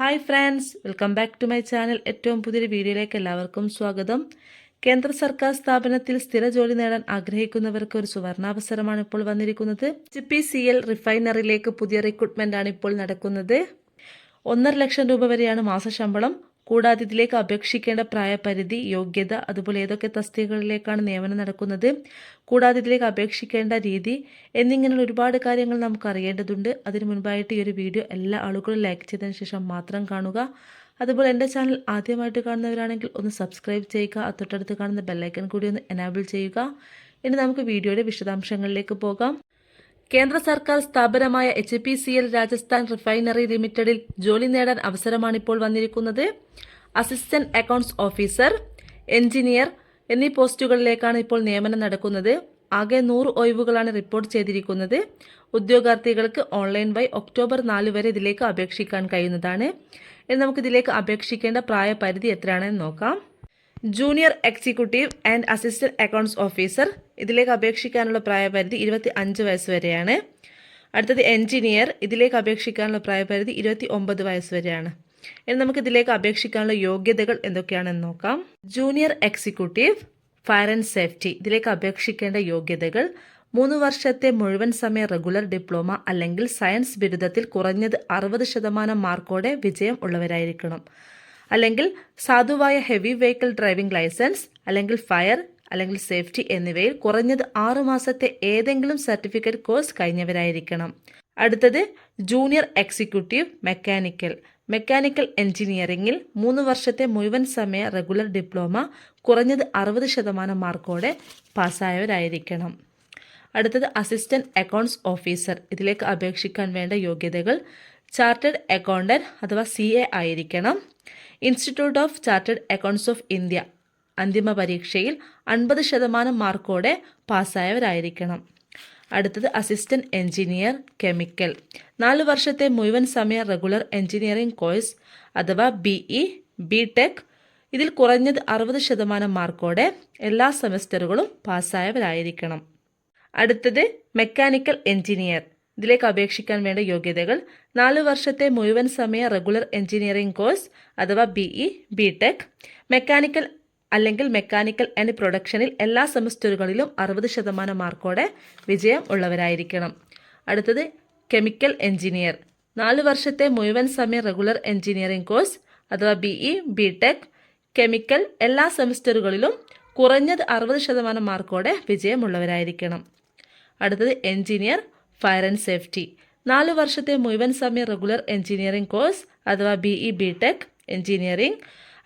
Hi friends welcome back to my channel ഏറ്റവും പുതിയൊരു വീഡിയോയിലേക്ക് എല്ലാവർക്കും സ്വാഗതം. കേന്ദ്ര സർക്കാർ സ്ഥാപനത്തിൽ സ്ഥിര ജോലി നേടാൻ ആഗ്രഹിക്കുന്നവർക്ക് ഒരു സുവർണാവസരമാണ് ഇപ്പോൾ വന്നിരിക്കുന്നത്. ജി പി സി എൽ റിഫൈനറിയിലേക്ക് പുതിയ റിക്രൂട്ട്മെന്റ് ആണ് ഇപ്പോൾ നടക്കുന്നത്. ഒന്നര ലക്ഷം രൂപ വരെയാണ് മാസശമ്പളം കൂടാതെ ഇതിലേക്ക് അപേക്ഷിക്കേണ്ട പ്രായപരിധി യോഗ്യത അതുപോലെ ഏതൊക്കെ തസ്തികകളിലേക്കാണ് നിയമനം നടക്കുന്നത് കൂടാതെ ഇതിലേക്ക് അപേക്ഷിക്കേണ്ട രീതി എന്നിങ്ങനെയുള്ള ഒരുപാട് കാര്യങ്ങൾ നമുക്ക് അറിയേണ്ടതുണ്ട് അതിന് മുൻപായിട്ട് ഈ ഒരു വീഡിയോ എല്ലാ ആളുകളും ലൈക്ക് ചെയ്തതിന് ശേഷം മാത്രം കാണുക. അതുപോലെ എന്റെ ചാനൽ ആദ്യമായിട്ട് കാണുന്നവരാണെങ്കിൽ ഒന്ന് സബ്സ്ക്രൈബ് ചെയ്യുക. തൊട്ടടുത്ത് കാണുന്ന ബെല്ലൈക്കൺ കൂടി ഒന്ന് എനാബിൾ ചെയ്യുക. ഇനി നമുക്ക് വീഡിയോയുടെ വിശദാംശങ്ങളിലേക്ക് പോകാം. കേന്ദ്ര സർക്കാർ സ്ഥാപനമായ H P C L Rajasthan refinery ലിമിറ്റഡിൽ ജോലി നേടാൻ അവസരമാണിപ്പോൾ വന്നിരിക്കുന്നത്. അസിസ്റ്റന്റ് അക്കൗണ്ട്സ് ഓഫീസർ എഞ്ചിനീയർ എന്നീ പോസ്റ്റുകളിലേക്കാണ് ഇപ്പോൾ നിയമനം നടക്കുന്നത്. ആകെ നൂറ് ഒഴിവുകളാണ് റിപ്പോർട്ട് ചെയ്തിരിക്കുന്നത്. ഉദ്യോഗാർത്ഥികൾക്ക് ഓൺലൈൻ വഴി ഒക്ടോബർ നാല് വരെ ഇതിലേക്ക് അപേക്ഷിക്കാൻ കഴിയുന്നതാണ്. ഇനി നമുക്ക് ഇതിലേക്ക് അപേക്ഷിക്കേണ്ട പ്രായപരിധി എത്രയാണെന്ന് നോക്കാം. Junior executive and assistant accounts officer ഇതിലേക്ക് അപേക്ഷിക്കാനുള്ള പ്രായപരിധി ഇരുപത്തി അഞ്ച് വയസ്സ് വരെയാണ് അടുത്തത് എൻജിനീയർ ഇതിലേക്ക് അപേക്ഷിക്കാനുള്ള പ്രായപരിധി ഇരുപത്തി ഒമ്പത് വയസ്സ് വരെയാണ് ഇനി നമുക്ക് ഇതിലേക്ക് അപേക്ഷിക്കാനുള്ള യോഗ്യതകൾ എന്തൊക്കെയാണെന്ന് നോക്കാം. Junior executive fire and safety ഇതിലേക്ക് അപേക്ഷിക്കേണ്ട യോഗ്യതകൾ മൂന്ന് വർഷത്തെ മുഴുവൻ സമയ റെഗുലർ ഡിപ്ലോമ അല്ലെങ്കിൽ സയൻസ് ബിരുദത്തിൽ കുറഞ്ഞത് അറുപത് ശതമാനം മാർക്കോടെ വിജയം ഉള്ളവരായിരിക്കണം. അല്ലെങ്കിൽ സാധുവായ ഹെവി വെഹിക്കിൾ ഡ്രൈവിംഗ് ലൈസൻസ് അല്ലെങ്കിൽ ഫയർ അല്ലെങ്കിൽ സേഫ്റ്റി എന്നിവയിൽ കുറഞ്ഞത് ആറു മാസത്തെ ഏതെങ്കിലും സർട്ടിഫിക്കറ്റ് കോഴ്സ് കഴിഞ്ഞവരായിരിക്കണം. അടുത്തത് ജൂനിയർ എക്സിക്യൂട്ടീവ് മെക്കാനിക്കൽ. മെക്കാനിക്കൽ എഞ്ചിനീയറിംഗിൽ മൂന്ന് വർഷത്തെ മുഴുവൻ സമയ റെഗുലർ ഡിപ്ലോമ കുറഞ്ഞത് അറുപത് ശതമാനം മാർക്കോടെ പാസ്സായവരായിരിക്കണം. അടുത്തത് അസിസ്റ്റന്റ് അക്കൗണ്ട്സ് ഓഫീസർ. ഇതിലേക്ക് അപേക്ഷിക്കാൻ വേണ്ട യോഗ്യതകൾ ചാർട്ടേഡ് അക്കൗണ്ടന്റ് അഥവാ സി ആയിരിക്കണം. Institute of chartered accounts of India. അന്തിമ പരീക്ഷയിൽ അൻപത് ശതമാനം മാർക്കോടെ പാസ്സായവരായിരിക്കണം. അടുത്തത് അസിസ്റ്റന്റ് എഞ്ചിനീയർ കെമിക്കൽ. നാല് വർഷത്തെ മുഴുവൻ സമയ റെഗുലർ എഞ്ചിനീയറിംഗ് കോഴ്സ് അഥവാ ബി ഇ ബി ടെക്. ഇതിൽ കുറഞ്ഞത് അറുപത് ശതമാനം മാർക്കോടെ എല്ലാ സെമസ്റ്ററുകളും പാസ്സായവരായിരിക്കണം. അടുത്തത് മെക്കാനിക്കൽ എഞ്ചിനീയർ ഇതിലേക്ക് അപേക്ഷിക്കാൻ വേണ്ട യോഗ്യതകൾ നാല് വർഷത്തെ മുഴുവൻ സമയ റെഗുലർ എഞ്ചിനീയറിംഗ് കോഴ്സ് അഥവാ B E B tech. Mechanical അല്ലെങ്കിൽ മെക്കാനിക്കൽ ആൻഡ് പ്രൊഡക്ഷനിൽ എല്ലാ സെമസ്റ്ററുകളിലും അറുപത് ശതമാനം മാർക്കോടെ വിജയം ഉള്ളവരായിരിക്കണം. അടുത്തത് കെമിക്കൽ എഞ്ചിനീയർ നാല് വർഷത്തെ മുഴുവൻ സമയ റെഗുലർ എഞ്ചിനീയറിംഗ് കോഴ്സ് അഥവാ B E B tech chemical എല്ലാ സെമസ്റ്ററുകളിലും കുറഞ്ഞത് അറുപത് ശതമാനം മാർക്കോടെ വിജയമുള്ളവരായിരിക്കണം അടുത്തത് എഞ്ചിനീയർ ഫയർ ആൻഡ് സേഫ്റ്റി നാല് വർഷത്തെ മുഴുവൻ സമയ റെഗുലർ എഞ്ചിനീയറിംഗ് കോഴ്സ് അഥവാ B E B tech engineering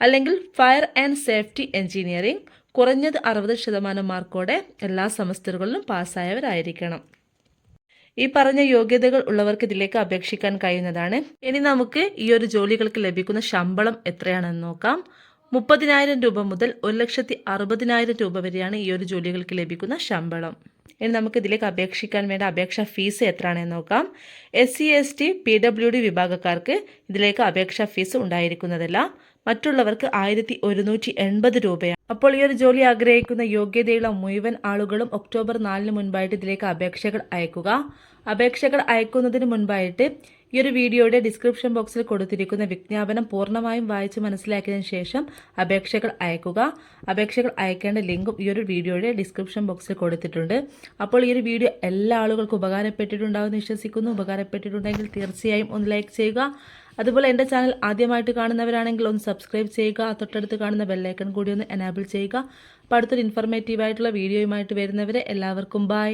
അല്ലെങ്കിൽ ഫയർ ആൻഡ് സേഫ്റ്റി എഞ്ചിനീയറിംഗ് കുറഞ്ഞത് അറുപത് ശതമാനം മാർക്കോടെ എല്ലാ സെമസ്റ്ററുകളിലും പാസ്സായവരായിരിക്കണം. ഈ പറഞ്ഞ യോഗ്യതകൾ ഉള്ളവർക്ക് ഇതിലേക്ക് അപേക്ഷിക്കാൻ കഴിയുന്നതാണ്. ഇനി നമുക്ക് ഈ ഒരു ജോലികൾക്ക് ലഭിക്കുന്ന ശമ്പളം എത്രയാണെന്ന് നോക്കാം. മുപ്പതിനായിരം രൂപ മുതൽ ഒരു ലക്ഷത്തി അറുപതിനായിരം രൂപ വരെയാണ് ഈ ഒരു ജോലികൾക്ക് ലഭിക്കുന്ന ശമ്പളം. ഇനി നമുക്ക് ഇതിലേക്ക് അപേക്ഷിക്കാൻ വേണ്ട അപേക്ഷാ ഫീസ് എത്രയാണെന്ന് നോക്കാം. S C S T P W D വിഭാഗക്കാർക്ക് ഇതിലേക്ക് അപേക്ഷാ ഫീസ് ഉണ്ടായിരിക്കുന്നതല്ല. മറ്റുള്ളവർക്ക് ആയിരത്തി ഒരുന്നൂറ്റി എൺപത് രൂപയാണ്. അപ്പോൾ ഈ ഒരു ജോലി ആഗ്രഹിക്കുന്ന യോഗ്യതയുള്ള മുഴുവൻ ആളുകളും ഒക്ടോബർ നാലിന് മുൻപായിട്ട് ഇതിലേക്ക് അപേക്ഷകൾ അയക്കുക. അപേക്ഷകൾ അയക്കുന്നതിന് മുൻപായിട്ട് ഈ ഒരു വീഡിയോയുടെ ഡിസ്ക്രിപ്ഷൻ ബോക്സിൽ കൊടുത്തിരിക്കുന്ന വിജ്ഞാപനം പൂർണമായും വായിച്ച് മനസ്സിലാക്കിയതിന് ശേഷം അപേക്ഷകൾ അയക്കുക. അപേക്ഷകൾ അയക്കേണ്ട ലിങ്കും ഈ ഒരു വീഡിയോയുടെ ഡിസ്ക്രിപ്ഷൻ ബോക്സിൽ കൊടുത്തിട്ടുണ്ട്. അപ്പോൾ ഈ ഒരു വീഡിയോ എല്ലാ ആളുകൾക്കും ഉപകാരപ്പെട്ടിട്ടുണ്ടാവുമെന്ന് വിശ്വസിക്കുന്നു. ഉപകാരപ്പെട്ടിട്ടുണ്ടെങ്കിൽ തീർച്ചയായും ഒന്ന് ലൈക്ക് ചെയ്യുക. അതുപോലെ എന്റെ ചാനൽ ആദ്യമായിട്ട് കാണുന്നവരാണെങ്കിൽ ഒന്ന് സബ്സ്ക്രൈബ് ചെയ്യുക. തൊട്ടടുത്ത് കാണുന്ന ബെല്ലൈക്കൺ കൂടി ഒന്ന് എനാബിൾ ചെയ്യുക. അപ്പോൾ അടുത്തൊരു ഇൻഫർമേറ്റീവ് ആയിട്ടുള്ള വീഡിയോയുമായിട്ട് വരുന്നവരെ എല്ലാവർക്കും ബായ്